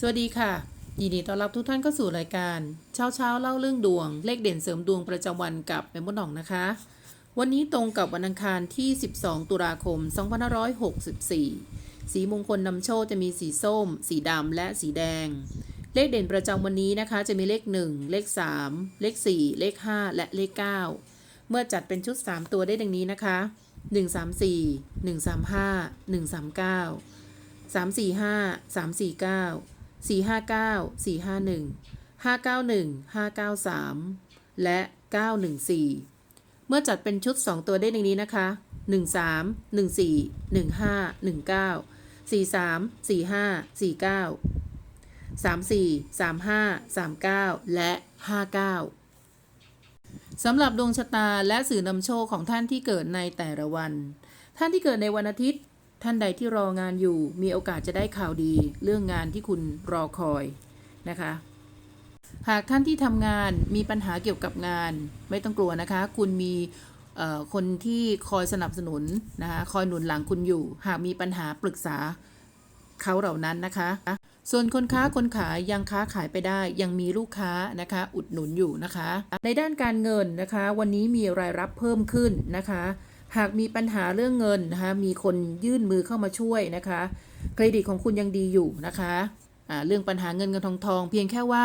สวัสดีค่ะ ยินดีต้อนรับทุกท่านเข้าสู่รายการ เช้าเช้าเล่าเรื่องดวง เลขเด่นเสริมดวงประจำวันกับแม่มดหน่องนะคะ วันนี้ตรงกับวันอังคารที่ 12 ตุลาคม 2564 สีมงคลนำโชคจะมีสีส้ม สีดำและสีแดง เลขเด่นประจำวันนี้นะคะ จะมีเลข 1 เลข 3 เลข 4 เลข 5 และเลข 9 เมื่อจัดเป็นชุด 3 ตัวได้ดังนี้นะคะ 134 135 139สา มสี่ห้าสามสี่เก้าสี่ห้าเก้าสี่ห้าหนึ่งห้าเก้าหนึ่งห้าเก้าสามและเก้าหนึ่งสี่เมื่อจัดเป็นชุดสองตัวได้ดังนี้นะคะหนึ่งสามหนึ่งสี่หนึ่งห้าหนึ่งเก้าสี่สามสี่ห้าสี่เก้าสามสี่สามห้าสามเก้าและห้าเก้าสำหรับดวงชะตาและสื่อนำโชคของท่านที่เกิดในแต่ละวัน ท่านที่เกิดในวันอาทิตย์ ท่านใดที่รองานอยู่ มีโอกาสจะได้ข่าวดี เรื่องงานที่คุณรอคอยนะคะ หากท่านที่ทำงานมีปัญหาเกี่ยวกับงาน ไม่ต้องกลัวนะคะ คุณมีคนที่คอยสนับสนุนนะคะคอยหนุนหลังคุณอยู่ หากมีปัญหาปรึกษาเขาเหล่านั้นนะคะ ส่วนคนค้าคนขายยังค้าขายไปได้ ยังมีลูกค้านะคะ อุดหนุนอยู่นะคะ ในด้านการเงินนะคะ วันนี้มีรายรับเพิ่มขึ้นนะคะ หากมีปัญหาเรื่องเงินนะคะมีคนยื่นมือเข้ามาช่วยนะคะ เครดิตของคุณยังดีอยู่นะคะอ่าเรื่องปัญหาเงินเงินทองทองเพียงแค่ว่า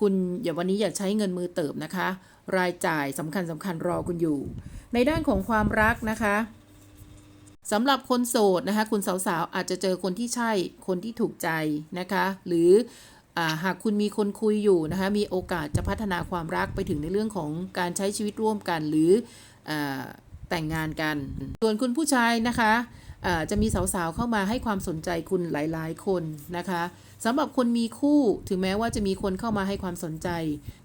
คุณอย่าวันนี้อย่าใช้เงินมือเติบนะคะ รายจ่ายสำคัญสำคัญรอคุณอยู่ ในด้านของความรักนะคะสำหรับคนโสดนะคะ คุณสาวๆอาจจะเจอคนที่ใช่คนที่ถูกใจนะคะ หรืออหากคุณมีคนคุยอยู่นะคะมีโอกาสจะพัฒนาความรักไปถึงในเรื่องของการใช้ชีวิตร่วมกัน หรืออ แต่งงานกัน ส่วนคุณผู้ชายนะคะจะมีสาวๆเข้ามาให้ความสนใจคุณหลายๆ คนนะคะสำหรับคนมีคู่ถึงแม้ว่าจะมีคนเข้ามาให้ความสนใจ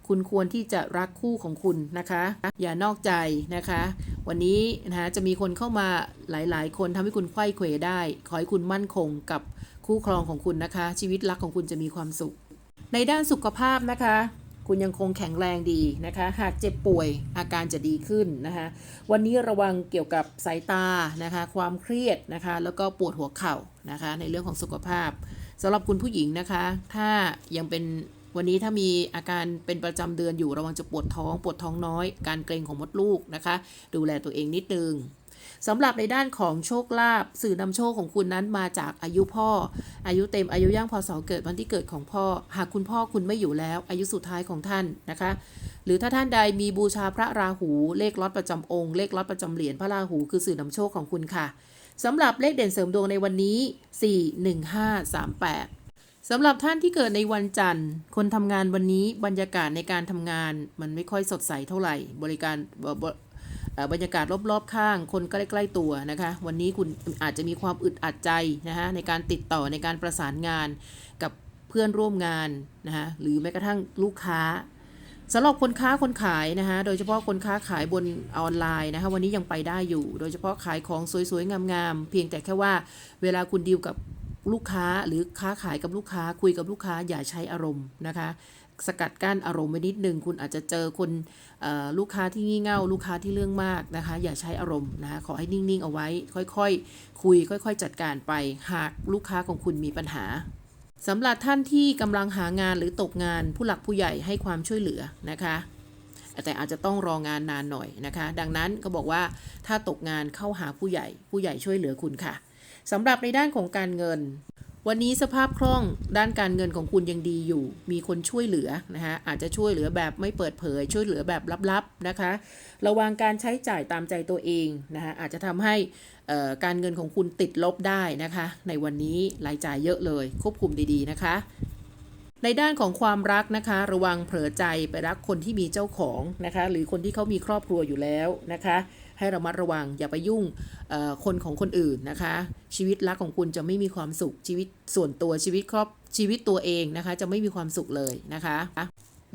คุณควรที่จะรักคู่ของคุณนะคะ อย่านอกใจนะคะ วันนี้นะคะจะมีคนเข้ามาหลายๆ คนทำให้คุณไขว้เขวได้ ขอให้คุณมั่นคงกับคู่ครองของคุณนะคะ ชีวิตรักของคุณจะมีความสุข ในด้านสุขภาพนะคะ คุณยังคงแข็งแรงดีนะคะ หากเจ็บป่วยอาการจะดีขึ้นนะคะ วันนี้ระวังเกี่ยวกับสายตานะคะ ความเครียดนะคะ แล้วก็ปวดหัวเข่านะคะ ในเรื่องของสุขภาพสำหรับคุณผู้หญิงนะคะ ถ้ายังเป็นวันนี้ถ้ามีอาการเป็นประจำเดือนอยู่ระวังจะปวดท้อง ปวดท้องน้อย การเกร็งของมดลูกนะคะ ดูแลตัวเองนิดนึง สำหรับในด้านของโชคลาภสื่อนำโชคของคุณนั้นมาจากอายุพ่อ อายุเต็มอายุย่างพศเกิดวันที่เกิดของพ่อ หากคุณพ่อคุณไม่อยู่แล้ว อายุสุดท้ายของท่านนะคะ หรือถ้าท่านใดมีบูชาพระราหูเลขล็อตประจำองค์เลขล็อตประจำเหรียญพระราหูคือสื่อนำโชคของคุณค่ะสำหรับเลขเด่นเสริมดวงในวันนี้ 41538สำหรับท่านที่เกิดในวันจันทร์ คนทำงานวันนี้บรรยากาศในการทำงาน มันไม่ค่อยสดใสเท่าไหร่ บริการ บรรยากาศรอบๆข้าง คนใกล้ๆตัวนะคะ วันนี้คุณอาจจะมีความอึดอัดใจนะคะในการติดต่อในการประสานงานกับเพื่อนร่วมงานนะคะหรือแม้กระทั่งลูกค้าสำหรับคนค้าคนขายนะคะโดยเฉพาะคนค้าขายบนออนไลน์นะคะวันนี้ยังไปได้อยู่ โดยเฉพาะขายของสวยๆ งามๆ เพียงแต่แค่ว่าเวลาคุณดีลกับลูกค้าหรือค้าขายกับลูกค้าคุยกับลูกค้าอย่าใช้อารมณ์นะคะ สกัดกั้นอารมณ์ไว้นิดนึง คุณอาจจะเจอคนลูกค้าที่งี่เง่า ลูกค้าที่เรื่องมากนะคะ อย่าใช้อารมณ์นะคะขอให้นิ่ง ๆ เอาไว้ ค่อยๆคุย ค่อย ๆ จัดการไป หากลูกค้าของคุณมีปัญหาสำหรับท่านที่กำลังหางานหรือตกงานผู้หลักผู้ใหญ่ให้ความช่วยเหลือนะคะแต่อาจจะต้องรองานนานหน่อยนะคะ ดังนั้นก็บอกว่าถ้าตกงานเข้าหาผู้ใหญ่ ผู้ใหญ่ช่วยเหลือคุณค่ะสำหรับในด้านของการเงิน วันนี้สภาพคล่องด้านการเงินของคุณยังดีอยู่ มีคนช่วยเหลือนะคะอาจจะช่วยเหลือแบบไม่เปิดเผย ช่วยเหลือแบบลับๆนะคะ ระวังการใช้จ่ายตามใจตัวเองนะคะอาจจะทำให้การเงินของคุณติดลบได้นะคะ ในวันนี้รายจ่ายเยอะเลย ควบคุมดีๆนะคะในด้านของความรักนะคะ ระวังเผลอใจไปรักคนที่มีเจ้าของนะคะ หรือคนที่เขามีครอบครัวอยู่แล้วนะคะ ให้ระมัดระวัง อย่าไปยุ่งคนของคนอื่นนะคะ ชีวิตรักของคุณจะไม่มีความสุขชีวิตส่วนตัวชีวิตครอบชีวิตตัวเองนะคะ จะไม่มีความสุขเลยนะคะ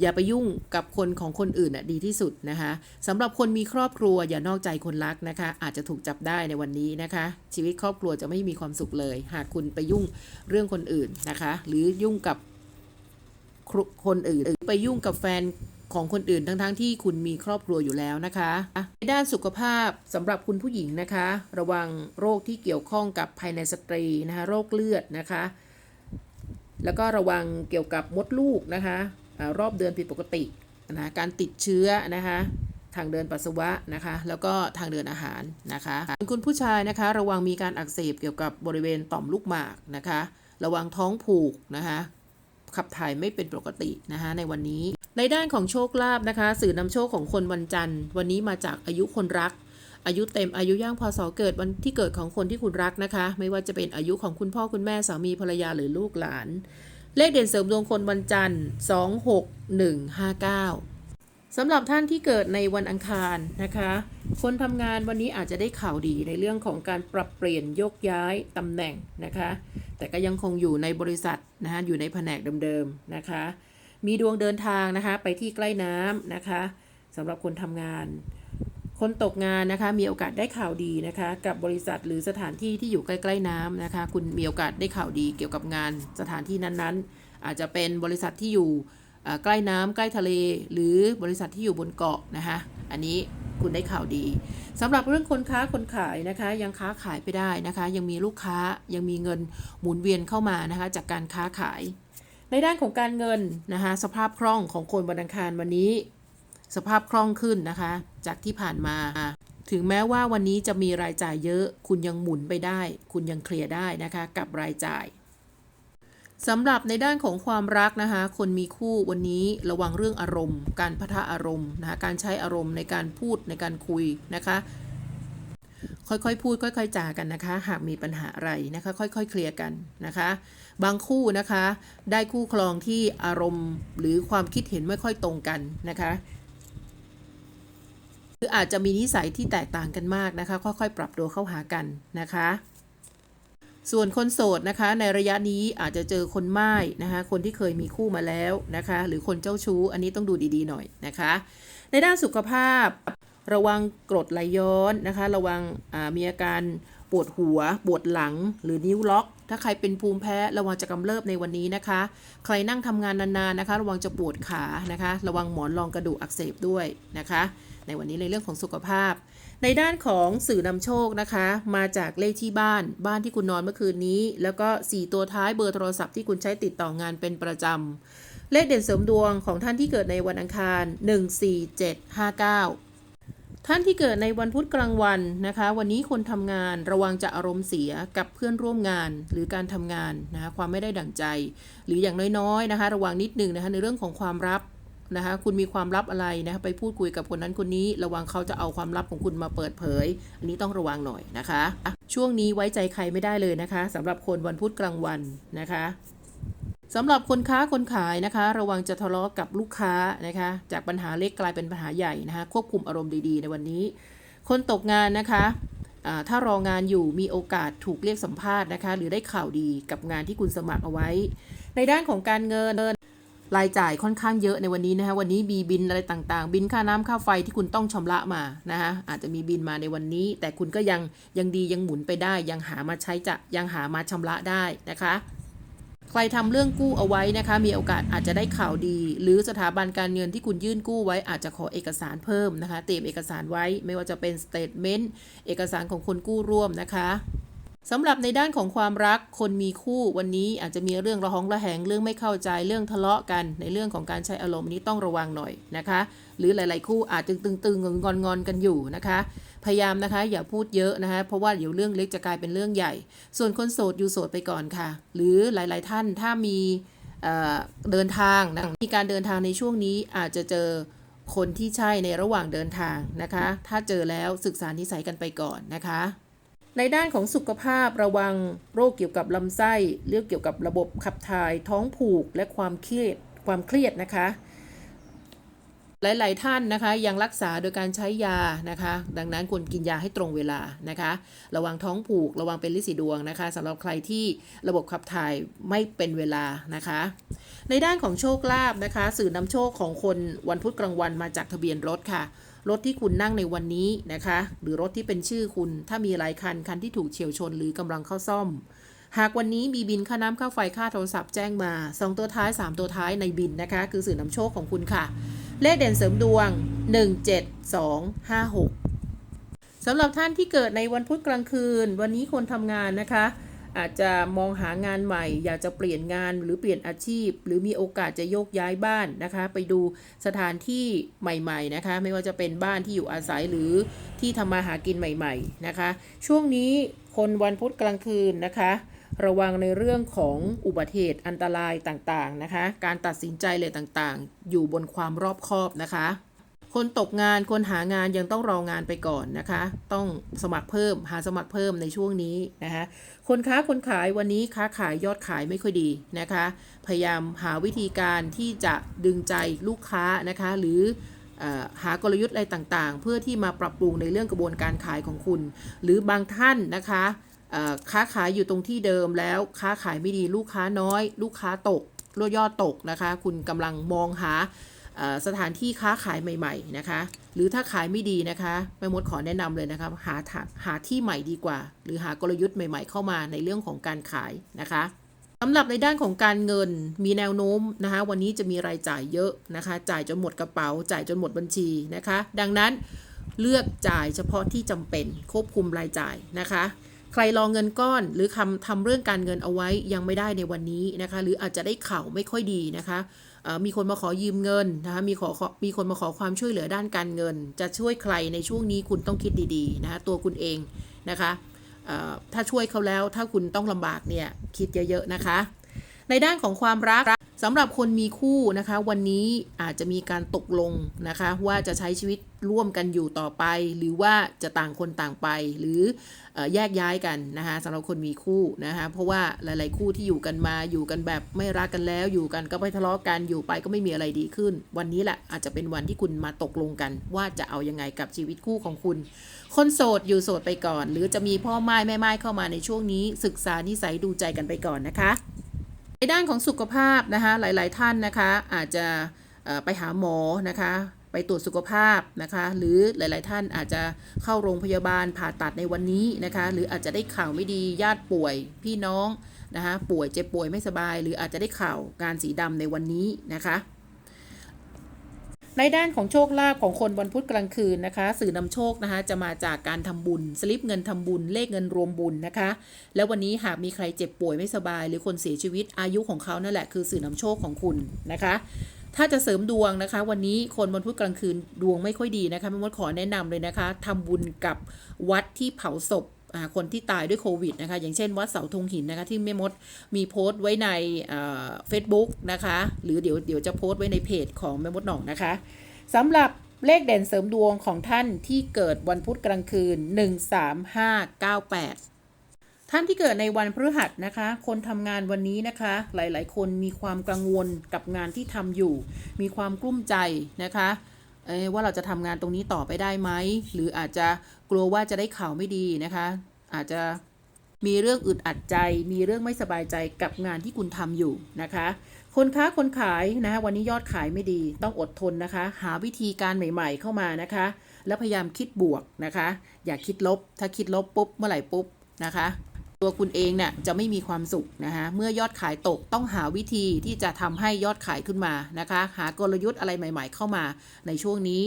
อย่าไปยุ่งกับคนของคนอื่นน่ะดีที่สุดนะคะสำหรับคนมีครอบครัวอย่านอกใจคนรักนะคะ อาจจะถูกจับได้ในวันนี้นะคะ ชีวิตครอบครัวจะไม่มีความสุขเลย หากคุณไปยุ่งเรื่องคนอื่นนะคะ หรือยุ่งกับครุคนอื่นหรือไปยุ่งกับแฟน ของคนอื่นทั้งๆทที่คุณมีครอบครัวอยู่แล้วนะคะในด้านสุขภาพสำหรับคุณผู้หญิงนะคะ ระวังโรคที่เกี่ยวข้องกับภายในสตรีนะคะโรคเลือดนะคะ แล้วก็ระวังเกี่ยวกับมดลูกนะคะอารอบเดือนผิดปกตินะการติดเชื้อนะคะทางเดินปัสสาวะนะคะ แล้วก็ทางเดินอาหารนะคะคุณผู้ชายนะคะ ระวังมีการอักเสบเกี่ยวกับบริเวณต่อมลูกหมากนะคะ ระวังท้องผูกนะคะ ขับถ่ายไม่เป็นปกตินะคะในวันนี้ ในด้านของโชคลาภนะคะ สื่อนำโชคของคนวันจันทร์ วันนี้มาจากอายุคนรัก อายุเต็มอายุย่างพศเกิดวันที่เกิดของคนที่คุณรักนะคะ ไม่ว่าจะเป็นอายุของคุณพ่อคุณแม่สามีภรรยาหรือลูกหลาน เลขเด่นเสริมดวงคนวันจันทร์ 26159สำหรับท่านที่เกิดในวันอังคารนะคะ คนทำงานวันนี้อาจจะได้ข่าวดีในเรื่องของการปรับเปลี่ยนยกย้ายตำแหน่งนะคะ แต่ก็ยังคงอยู่ในบริษัทนะคะอยู่ในแผนกเดิมๆนะคะ มีดวงเดินทางนะคะ ไปที่ใกล้น้ำนะคะสำหรับคนทำงาน คนตกงานนะคะ มีโอกาสได้ข่าวดีนะคะ กับบริษัทหรือสถานที่ที่อยู่ใกล้ๆน้ำนะคะ คุณมีโอกาสได้ข่าวดีเกี่ยวกับงานสถานที่นั้นๆ อาจจะเป็นบริษัทที่อยู่ใกล้น้ำใกล้ทะเล หรือบริษัทที่อยู่บนเกาะนะคะ อันนี้ คุณได้ข่าวดีสำหรับเรื่องคนค้าคนขายนะคะ ยังค้าขายไปได้นะคะ ยังมีลูกค้ายังมีเงินหมุนเวียนเข้ามานะคะ จากการค้าขาย ในด้านของการเงินนะคะ สภาพคล่องของคนวันอังคารวันนี้ สภาพคล่องขึ้นนะคะ จากที่ผ่านมาถึงแม้ว่าวันนี้จะมีรายจ่ายเยอะ คุณยังหมุนไปได้ คุณยังเคลียร์ได้นะคะ กับรายจ่าย สำหรับในด้านของความรักนะคะ คนมีคู่วันนี้ระวังเรื่องอารมณ์ การพะทะอารมณ์นะคะการใช้อารมณ์ในการพูดในการคุยนะคะ ค่อยๆพูดค่อย ๆจากันนะคะ หากมีปัญหาอะไรนะคะ ค่อยๆ เคลียร์กันนะคะ บางคู่นะคะ ได้คู่ครองที่อารมณ์หรือความคิดเห็นไม่ค่อยตรงกันนะคะหรืออาจจะมีนิสัยที่แตกต่างกันมากนะคะ ค่อยๆ ปรับตัวเข้าหากันนะคะ ส่วนคนโสดนะคะในระยะนี้อาจจะเจอคนม่ายนะคะคนที่เคยมีคู่มาแล้วนะคะหรือคนเจ้าชู้อันนี้ต้องดูดีๆหน่อยนะคะ ในด้านสุขภาพระวังกรดไหลย้อนนะคะ ระวังมีอาการปวดหัว ปวดหลังหรือนิ้วล็อก ถ้าใครเป็นภูมิแพ้ระวังจะกำเริบในวันนี้นะคะ ใครนั่งทำงานนานๆนะคะ ระวังจะปวดขานะคะ ระวังหมอนรองกระดูกอักเสบด้วยนะคะ ในวันนี้ในเรื่องของสุขภาพ ในด้านของสื่อนำโชคนะคะ มาจากเลขที่บ้านบ้านที่คุณนอนเมื่อคืนนี้ แล้วก็ 4 ตัวท้ายเบอร์โทรศัพท์ที่คุณใช้ติดต่องานเป็นประจำ เลขเด่นเสริมดวงของท่านที่เกิดในวันอังคาร 14759ท่านที่เกิดในวันพุธกลางวันนะคะ วันนี้คนทำงานระวังจะอารมณ์เสียกับเพื่อนร่วมงานหรือการทำงานนะคะความไม่ได้ดั่งใจ หรืออย่างน้อยๆนะคะ ระวังนิดหนึ่งนะคะในเรื่องของความลับ นะคะคุณมีความลับอะไรนะคะไปพูดคุยกับคนนั้นคนนี้ ระวังเขาจะเอาความลับของคุณมาเปิดเผย อันนี้ต้องระวังหน่อยนะคะ ช่วงนี้ไว้ใจใครไม่ได้เลยนะคะสำหรับคนวันพุธกลางวันนะคะสำหรับคนค้าคนขายนะคะ ระวังจะทะเลาะกับลูกค้านะคะ จากปัญหาเล็กกลายเป็นปัญหาใหญ่นะคะ ควบคุมอารมณ์ดีๆ ในวันนี้ คนตกงานนะคะอ่าถ้ารองานอยู่มีโอกาสถูกเรียกสัมภาษณ์นะคะ หรือได้ข่าวดีกับงานที่คุณสมัครเอาไว้ ในด้านของการเงิน รายจ่ายค่อนข้างเยอะในวันนี้นะคะวันนี้มีบินอะไรต่างๆ บินค่าน้ำค่าไฟที่คุณต้องชำระมานะคะอาจจะมีบินมาในวันนี้ แต่คุณก็ยังยังดียังหมุนไปได้ ยังหามาใช้จะยังหามาชำระได้นะคะ ใครทำเรื่องกู้เอาไว้นะคะ มีโอกาสอาจจะได้ข่าวดี หรือสถาบันการเงินที่คุณยื่นกู้ไว้อาจจะขอเอกสารเพิ่มนะคะ เตรียมเอกสารไว้ไม่ว่าจะเป็นสเตทเมนต์เอกสารของคนกู้ร่วมนะคะ สำหรับในด้านของความรักคนมีคู่วันนี้อาจจะมีเรื่องระหองระแหงเรื่องไม่เข้าใจเรื่องทะเลาะกัน ในเรื่องของการใช้อารมณ์นี้ต้องระวังหน่อยนะคะ หรือหลาย ๆ คู่อาจจะตึงๆงอนๆกันอยู่นะคะ พยายามนะคะอย่าพูดเยอะนะคะเพราะว่าเดี๋ยวเรื่องเล็กจะกลายเป็นเรื่องใหญ่ ส่วนคนโสดอยู่โสดไปก่อนค่ะ หรือหลาย ๆ ท่านถ้ามีเเดินทางนะมีการเดินทางในช่วงนี้อาจจะเจอคนที่ใช่ในระหว่างเดินทางนะคะ ถ้าเจอแล้วศึกษานิสัยกันไปก่อนนะคะ ในด้านของสุขภาพระวังโรคเกี่ยวกับลำไส้เรื่องเกี่ยวกับระบบขับถ่ายท้องผูกและความเครียดความเครียดนะคะ หลาย ๆ ท่านนะคะ ยังรักษาโดยการใช้ยานะคะ ดังนั้นควรกินยาให้ตรงเวลานะคะ ระวังท้องผูกระวังเป็นลิสีดวงนะคะสำหรับใครที่ระบบขับถ่ายไม่เป็นเวลานะคะ ในด้านของโชคลาภนะคะ สื่อนำโชคของคนวันพุธกลางวันมาจากทะเบียนรถค่ะ รถที่คุณนั่งในวันนี้นะคะ หรือรถที่เป็นชื่อคุณ ถ้ามีหลายคันคันที่ถูกเฉียวชนหรือกำลังเข้าซ่อม หากวันนี้มีบินค่าน้ำค่าไฟค่าโทรศัพท์แจ้งมา 2 ตัวท้าย 3 ตัวท้ายในบินนะคะ คือสื่อนำโชคของคุณค่ะ เลขเด่นเสริมดวง 17256สำหรับท่านที่เกิดในวันพุธกลางคืน วันนี้คนทำงานนะคะ อาจจะมองหางานใหม่ อยากจะเปลี่ยนงานหรือเปลี่ยนอาชีพ หรือมีโอกาสจะโยกย้ายบ้านนะคะ ไปดูสถานที่ใหม่ๆนะคะ ไม่ว่าจะเป็นบ้านที่อยู่อาศัยหรือที่ทำมาหากินใหม่ ๆนะคะ ช่วงนี้คนวันพุธกลางคืนนะคะ ระวังในเรื่องของอุบัติเหตุอันตรายต่างๆนะคะ การตัดสินใจเลยต่างๆ อยู่บนความรอบคอบนะคะ คนตกงานคนหางานยังต้องรองานไปก่อนนะคะ ต้องสมัครเพิ่มหาสมัครเพิ่มในช่วงนี้นะคะ คนค้าคนขายวันนี้ค้าขายยอดขายไม่ค่อยดีนะคะ พยายามหาวิธีการที่จะดึงใจลูกค้านะคะ หรืออหากลยุทธ์อะไรต่างๆ เพื่อที่มาปรับปรุงในเรื่องกระบวนการขายของคุณ หรือบางท่านนะคะค้าขายอยู่ตรงที่เดิมแล้วค้าขายไม่ดีลูกค้าน้อย ลูกค้าตกยอดตกนะคะ คุณกำลังมองหา สถานที่ค้าขายใหม่ ๆ นะคะ หรือถ้าขายไม่ดีนะคะแม่มดขอแนะนำเลยนะคะหาหาที่ใหม่ดีกว่า หรือหากลยุทธ์ใหม่ ๆ เข้ามาในเรื่องของการขายนะคะสำหรับในด้านของการเงินมีแนวโน้มนะคะวันนี้จะมีรายจ่ายเยอะนะคะ จ่ายจนหมดกระเป๋า จ่ายจนหมดบัญชีนะคะ ดังนั้นเลือกจ่ายเฉพาะที่จำเป็นควบคุมรายจ่ายนะคะ ใครรอเงินก้อนหรือทำทำเรื่องการเงินเอาไว้ยังไม่ได้ในวันนี้นะคะ หรืออาจจะได้ข่าวไม่ค่อยดีนะคะ มีคนมาขอยืมเงินนะคะมีขอมีคนมาขอความช่วยเหลือด้านการเงิน จะช่วยใครในช่วงนี้คุณต้องคิดดีๆนะคะตัวคุณเองนะคะถ้าช่วยเขาแล้วถ้าคุณต้องลำบากเนี่ยคิดเยอะๆนะคะ ในด้านของความรัก สำหรับคนมีคู่นะคะ วันนี้อาจจะมีการตกลงนะคะ ว่าจะใช้ชีวิตร่วมกันอยู่ต่อไป หรือว่าจะต่างคนต่างไป หรืออแยกย้ายกันนะคะสำหรับคนมีคู่นะคะ เพราะว่าหลาย ๆ คู่ที่อยู่กันมาอยู่กันแบบไม่รักกันแล้ว อยู่กันก็ไม่ทะเลาะกันอยู่ไปก็ไม่มีอะไรดีขึ้น วันนี้แหละอาจจะเป็นวันที่คุณมาตกลงกัน ว่าจะเอายังไงกับชีวิตคู่ของคุณ คนโสดอยู่โสดไปก่อน หรือจะมีพ่อไม้แม่ไม้เข้ามาในช่วงนี้ ศึกษานิสัยดูใจกันไปก่อนนะคะ ด้านของสุขภาพนะคะหลาย ๆ ท่านนะคะอาจจะไปหาหมอนะคะไปตรวจสุขภาพนะคะ หรือหลาย ๆ ท่านอาจจะเข้าโรงพยาบาลผ่าตัดในวันนี้นะคะ หรืออาจจะได้ข่าวไม่ดีญาติป่วยพี่น้องนะคะป่วยเจ็บป่วยไม่สบาย หรืออาจจะได้ข่าวการสีดำในวันนี้นะคะ ในด้านของโชคลาภของคนวันพุธกลางคืนนะคะ สื่อนำโชคนะคะ จะมาจากการทำบุญ สลิปเงินทำบุญ เลขเงินรวมบุญนะคะ แล้ววันนี้หากมีใครเจ็บป่วยไม่สบาย หรือคนเสียชีวิตอายุของเขานั่นแหละคือสื่อนำโชคของคุณนะคะถ้าจะเสริมดวงนะคะ วันนี้คนวันพุธกลางคืนดวงไม่ค่อยดีนะคะแม่มดขอแนะนำเลยนะคะทำบุญกับวัดที่เผาศพ คนที่ตายด้วยโควิดนะคะอย่างเช่นวัดเสาธงหินนะคะที่แม่มดมีโพสต์ไว้ในเฟซบุ๊กนะคะหรือเดี๋ยวเดี๋ยวจะโพสต์ไว้ในเพจของแม่มดหน่องนะคะสำหรับเลขเด่นเสริมดวงของท่านที่เกิดวันพุธกลางคืน 13598ท่านที่เกิดในวันพฤหัสนะคะ คนทำงานวันนี้นะคะ หลายๆ คนมีความกังวลกับงานที่ทำอยู่ มีความกลุ้มใจนะคะว่าเราจะทำงานตรงนี้ต่อไปได้ไหม หรืออาจจะ กลัวว่าจะได้ข่าวไม่ดีนะคะ อาจจะมีเรื่องอึดอัดใจ มีเรื่องไม่สบายใจกับงานที่คุณทำอยู่นะคะ คนค้าคนขายนะคะวันนี้ยอดขายไม่ดี ต้องอดทนนะคะ หาวิธีการใหม่ ๆ เข้ามานะคะ แล้วพยายามคิดบวกนะคะ อย่าคิดลบ ถ้าคิดลบปุ๊บเมื่อไหร่ปุ๊บนะคะ ตัวคุณเองเนี่ยจะไม่มีความสุขนะคะ เมื่อยอดขายตกต้องหาวิธีที่จะทำให้ยอดขายขึ้นมานะคะ หากลยุทธ์อะไรใหม่ ๆ เข้ามาในช่วงนี้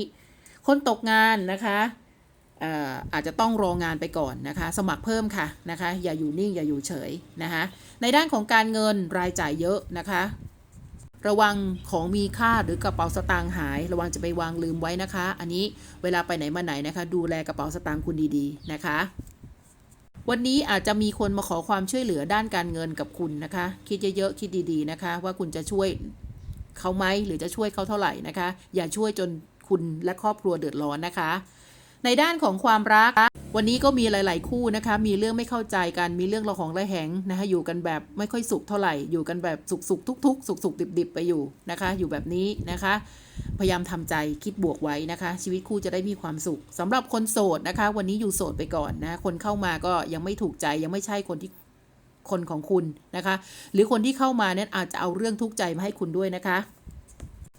คนตกงานนะคะ อาจจะต้องรองานไปก่อนนะคะ สมัครเพิ่มค่ะนะคะ อย่าอยู่นิ่งอย่าอยู่เฉยนะคะ ในด้านของการเงินรายจ่ายเยอะนะคะ ระวังของมีค่าหรือกระเป๋าสตางค์หาย ระวังจะไปวางลืมไว้นะคะ อันนี้เวลาไปไหนมาไหนนะคะ ดูแลกระเป๋าสตางค์คุณดีๆนะคะวันนี้อาจจะมีคนมาขอความช่วยเหลือด้านการเงินกับคุณนะคะ คิดเยอะๆคิดดีๆนะคะ ว่าคุณจะช่วยเขาไหมหรือจะช่วยเขาเท่าไหร่นะคะ อย่าช่วยจนคุณและครอบครัวเดือดร้อนนะคะ ในด้านของความรัก วันนี้ก็มีหลาย ๆ คู่นะคะ มีเรื่องไม่เข้าใจกัน มีเรื่องระหองระแหงนะคะ อยู่กันแบบไม่ค่อยสุขเท่าไหร่ อยู่กันแบบสุขสุขทุกทุกสุขสุขดิบดิบๆไปอยู่นะคะ อยู่แบบนี้นะคะ พยายามทำใจคิดบวกไว้นะคะ ชีวิตคู่จะได้มีความสุขสำหรับคนโสดนะคะ วันนี้อยู่โสดไปก่อนนะ คนเข้ามาก็ยังไม่ถูกใจยังไม่ใช่คนที่คนของคุณนะคะ หรือคนที่เข้ามาเนี่ยอาจจะเอาเรื่องทุกข์ใจมาให้คุณด้วยนะคะ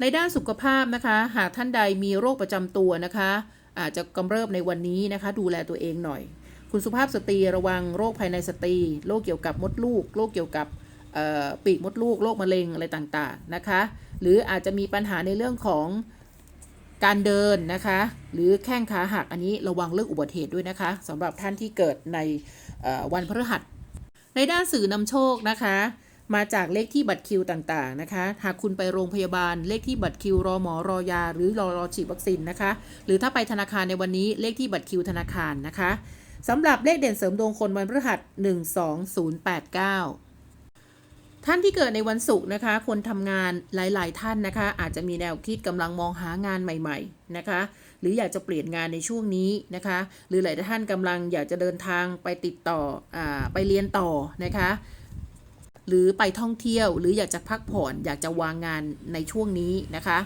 ในด้านสุขภาพนะคะ หากท่านใดมีโรคประจำตัวนะคะ อาจจะกำเริบในวันนี้นะคะ ดูแลตัวเองหน่อย คุณสุภาพสตรีระวังโรคภายในสตรีโรคเกี่ยวกับมดลูกโรคเกี่ยวกับปีกมดลูกโรคมะเร็งอะไรต่างๆนะคะ หรืออาจจะมีปัญหาในเรื่องของการเดินนะคะ หรือแข้งขาหักอันนี้ระวังเรื่องอุบัติเหตุด้วยนะคะสำหรับท่านที่เกิดในวันพฤหัส ในด้านสื่อนำโชคนะคะ มาจากเลขที่บัตรคิวต่างๆนะคะ หากคุณไปโรงพยาบาลเลขที่บัตรคิวรอหมอรอยา หรือรอรอฉีดวัคซีนนะคะ หรือถ้าไปธนาคารในวันนี้เลขที่บัตรคิวธนาคารนะคะสำหรับเลขเด่นเสริมดวงคนวันพฤหัส 12089ท่านที่เกิดในวันศุกร์นะคะ คนทำงานหลาย ๆ ท่านนะคะ อาจจะมีแนวคิดกำลังมองหางานใหม่ ๆ นะคะ หรืออยากจะเปลี่ยนงานในช่วงนี้นะคะ หรือหลายท่านกำลังอยากจะเดินทางไปติดต่ออาไปเรียนต่อนะคะ หรือไปท่องเที่ยว หรืออยากจะพักผ่อน อยากจะวางงานในช่วงนี้นะคะ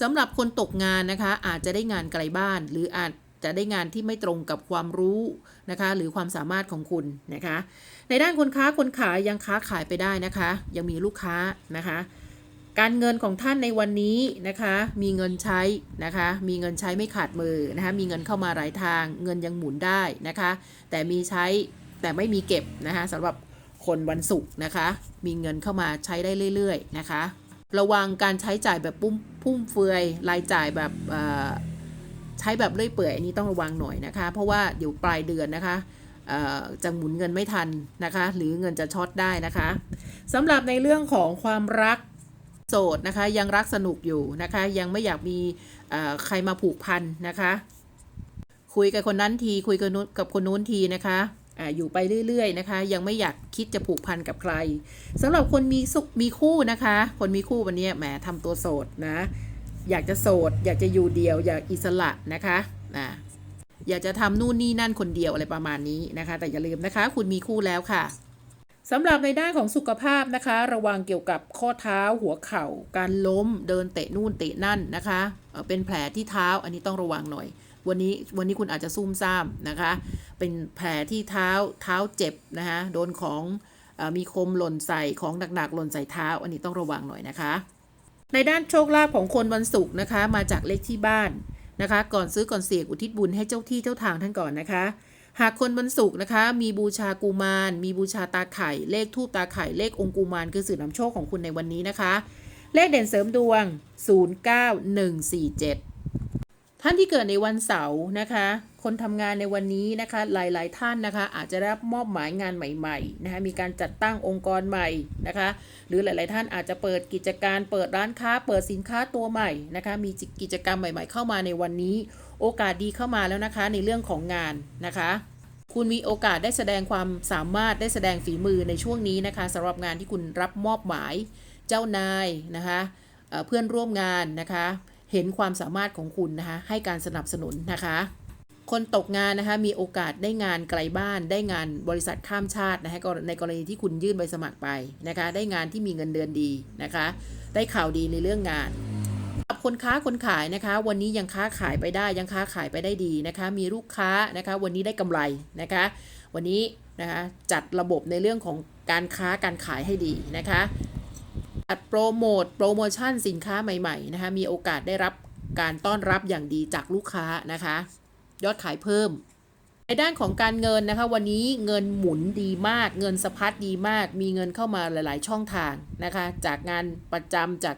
สำหรับคนตกงานนะคะ อาจจะได้งานไกลบ้าน หรืออาจจะได้งานที่ไม่ตรงกับความรู้นะคะ หรือความสามารถของคุณนะคะ ในด้านคนค้าคนขายยังค้าขายไปได้นะคะ ยังมีลูกค้านะคะ การเงินของท่านในวันนี้นะคะ มีเงินใช้นะคะ มีเงินใช้ไม่ขาดมือนะคะ มีเงินเข้ามาหลายทาง เงินยังหมุนได้นะคะ แต่มีใช้แต่ไม่มีเก็บนะคะสำหรับ คนวันศุกร์นะคะ มีเงินเข้ามาใช้ได้เรื่อยๆนะคะ ระวังการใช้จ่ายแบบปุ้มพุ่มเฟือยรายจ่ายแบบใช้แบบเลื่อยเปื่อยอันนี้ต้องระวังหน่อยนะคะ เพราะว่าเดี๋ยวปลายเดือนนะคะจะหมุนเงินไม่ทันนะคะ หรือเงินจะช็อตได้นะคะสำหรับในเรื่องของความรักโสดนะคะยังรักสนุกอยู่นะคะ ยังไม่อยากมีใครมาผูกพันนะคะ คุยกับคนนั้นทีคุยกับกับคนนู้นทีนะคะ อยู่ไปเรื่อยๆนะคะ ยังไม่อยากคิดจะผูกพันกับใครสำหรับคนมีสุขมีคู่นะคะ คนมีคู่วันนี้แหมทำตัวโสดนะ อยากจะโสด อยากจะอยู่เดียว อยากอิสระนะคะอ่าอยากจะทำนู่นนี่นั่นคนเดียวอะไรประมาณนี้นะคะ แต่อย่าลืมนะคะ คุณมีคู่แล้วค่ะสำหรับในด้านของสุขภาพนะคะ ระวังเกี่ยวกับข้อเท้าหัวเข่า การล้มเดินเตะนู่นเตะนั่นนะคะเป็นแผลที่เท้าอันนี้ต้องระวังหน่อย วันนี้วันนี้คุณอาจจะซุ่มซ่ามนะคะ เป็นแผลที่เท้าเท้าเจ็บนะคะโดนของอมีคมหล่นใส่ของหนักๆหล่นใส่เท้า อันนี้ต้องระวังหน่อยนะคะ ในด้านโชคลาภของคนวันศุกร์นะคะ มาจากเลขที่บ้านนะคะ ก่อนซื้อก่อนเสียกอุทิศบุญให้เจ้าที่เจ้าทางท่านก่อนนะคะ หากคนวันศุกร์นะคะ มีบูชากุมาร มีบูชาตาไข่ เลขทูปตาไข่เลของค์กุมารคือสื่อนำโชคของคุณในวันนี้นะคะ เลขเด่นเสริมดวง 09147 ท่านที่เกิดในวันเสาร์นะคะ คนทำงานในวันนี้นะคะ หลายๆ ท่านนะคะ อาจจะรับมอบหมายงานใหม่ๆนะคะมีการจัดตั้งองค์กรใหม่นะคะ หรือหลาย ๆ ท่านอาจจะเปิดกิจการเปิดร้านค้า เปิดสินค้าตัวใหม่นะคะ มีกิจกรรมใหม่ ๆ เข้ามาในวันนี้ โอกาสดีเข้ามาแล้วนะคะในเรื่องของงานนะคะคุณมีโอกาสได้แสดงความสามารถได้แสดงฝีมือในช่วงนี้นะคะสำหรับงานที่คุณรับมอบหมายเจ้านายนะคะเเพื่อนร่วมงานนะคะ เห็นความสามารถของคุณนะคะ ให้การสนับสนุนนะคะ คนตกงานนะคะมีโอกาสได้งานไกลบ้านได้งานบริษัทข้ามชาตินะคะในกรณีที่คุณยื่นใบสมัครไปนะคะ ได้งานที่มีเงินเดือนดีนะคะ ได้ข่าวดีในเรื่องงานสำหรับคนค้าคนขายนะคะ วันนี้ยังค้าขายไปได้ยังค้าขายไปได้ดีนะคะ มีลูกค้านะคะ วันนี้ได้กำไรนะคะ วันนี้นะคะจัดระบบในเรื่องของการค้าการขายให้ดีนะคะ จัดโปรโมทโปรโมชั่นสินค้าใหม่ๆนะคะมีโอกาสได้รับการต้อนรับอย่างดีจากลูกค้านะคะ ยอดขายเพิ่ม ในด้านของการเงินนะคะวันนี้เงินหมุนดีมาก เงินสะพัดดีมาก มีเงินเข้ามาหลาย ๆ ช่องทางนะคะ จากงานประจำจาก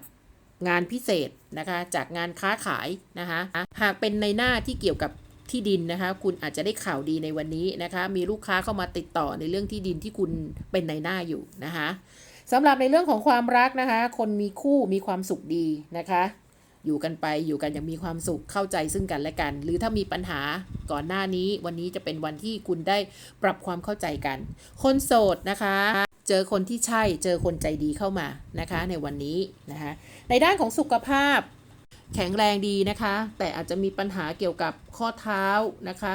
งานพิเศษนะคะจากงานค้าขายนะคะหากเป็นในหน้าที่เกี่ยวกับที่ดินนะคะคุณอาจจะได้ข่าวดีในวันนี้นะคะ มีลูกค้าเข้ามาติดต่อในเรื่องที่ดินที่คุณเป็นในหน้าอยู่นะคะ สำหรับในเรื่องของความรักนะคะ คนมีคู่มีความสุขดีนะคะ อยู่กันไปอยู่กันอย่างมีความสุขเข้าใจซึ่งกันและกัน หรือถ้ามีปัญหาก่อนหน้านี้วันนี้จะเป็นวันที่คุณได้ปรับความเข้าใจกัน คนโสดนะคะเจอคนที่ใช่ เจอคนใจดีเข้ามานะคะ ในวันนี้นะคะ ในด้านของสุขภาพ แข็งแรงดีนะคะ แต่อาจจะมีปัญหาเกี่ยวกับข้อเท้านะคะ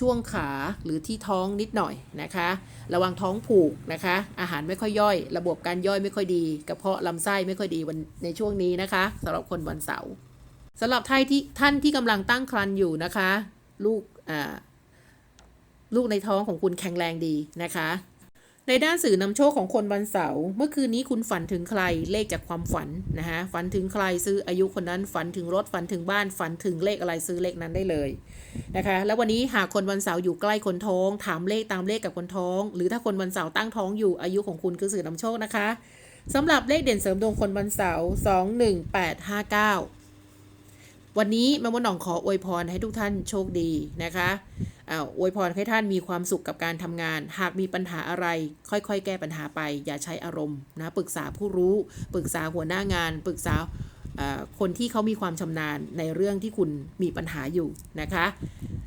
ช่วงขาหรือที่ท้องนิดหน่อยนะคะ ระวังท้องผูกนะคะ อาหารไม่ค่อยย่อย ระบบการย่อยไม่ค่อยดีกระเพาะลำไส้ไม่ค่อยดีวันในช่วงนี้นะคะสำหรับคนวันเสาร์สำหรับท่านที่ท่านที่กำลังตั้งครรภ์อยู่นะคะ ลูกอ่าลูกในท้องของคุณแข็งแรงดีนะคะ ในด้านสื่อนำโชคของคนวันเสาร์เมื่อคืนนี้คุณฝันถึงใครเลขจากความฝันนะคะฝันถึงใครซื้ออายุคนนั้นฝันถึงรถฝันถึงบ้านฝันถึงเลขอะไรซื้อเลขนั้นได้เลยนะคะแล้ววันนี้หากคนวันเสาร์อยู่ใกล้คนท้อง ถามเลขตามเลขกับคนท้อง หรือถ้าคนวันเสาร์ตั้งท้องอยู่อายุของคุณคือสื่อนำโชคนะคะสำหรับเลขเด่นเสริมดวงคนวันเสาร์สองหนึ่งแปดห้าเก้าวันนี้แม่มดหน่องขออวยพรให้ทุกท่านโชคดีนะคะ อวยพรให้ท่านมีความสุขกับการทำงาน หากมีปัญหาอะไร ค่อยๆ แก้ปัญหาไป อย่าใช้อารมณ์นะปรึกษาผู้รู้ ปรึกษาหัวหน้างาน ปรึกษาอ่าคนที่เขามีความชำนาญในเรื่องที่คุณมีปัญหาอยู่นะคะ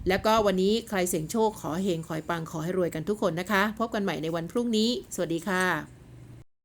แล้วก็วันนี้ใครเสี่ยงโชคขอเฮงขอให้ปังขอให้รวยกันทุกคนนะคะ พบกันใหม่ในวันพรุ่งนี้ สวัสดีค่ะ